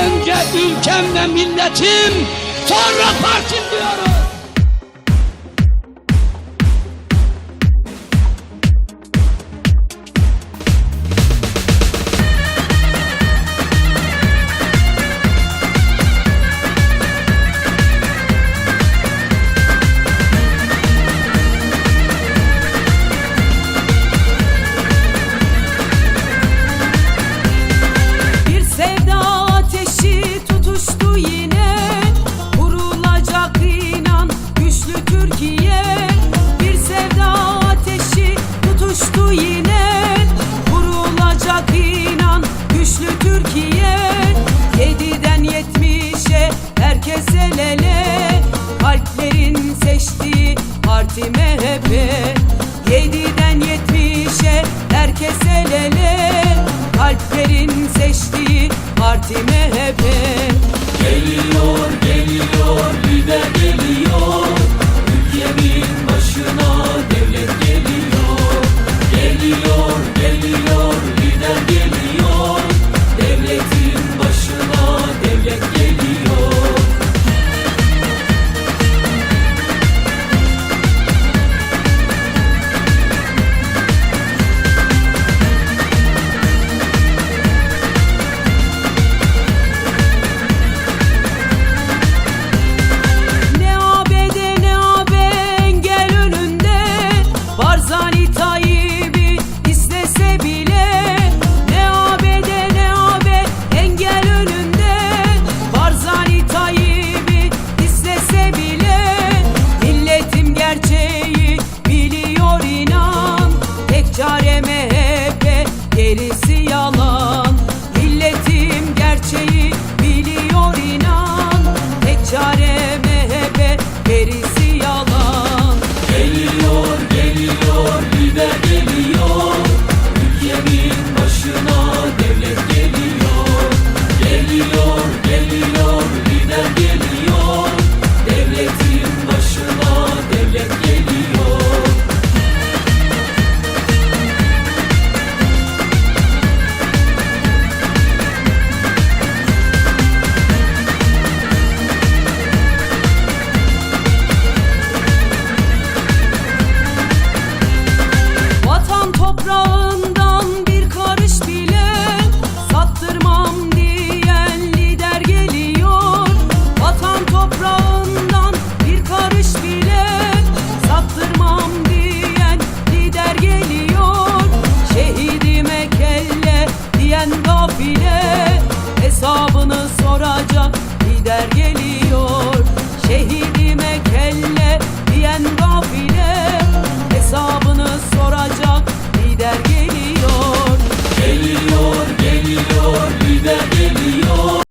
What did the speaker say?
Önce ülkem milletim, sonra partim diyoruz. gitti MHP Yediden yetmişe herkes el ele. Kalplerin seçtiği parti MHP Torino.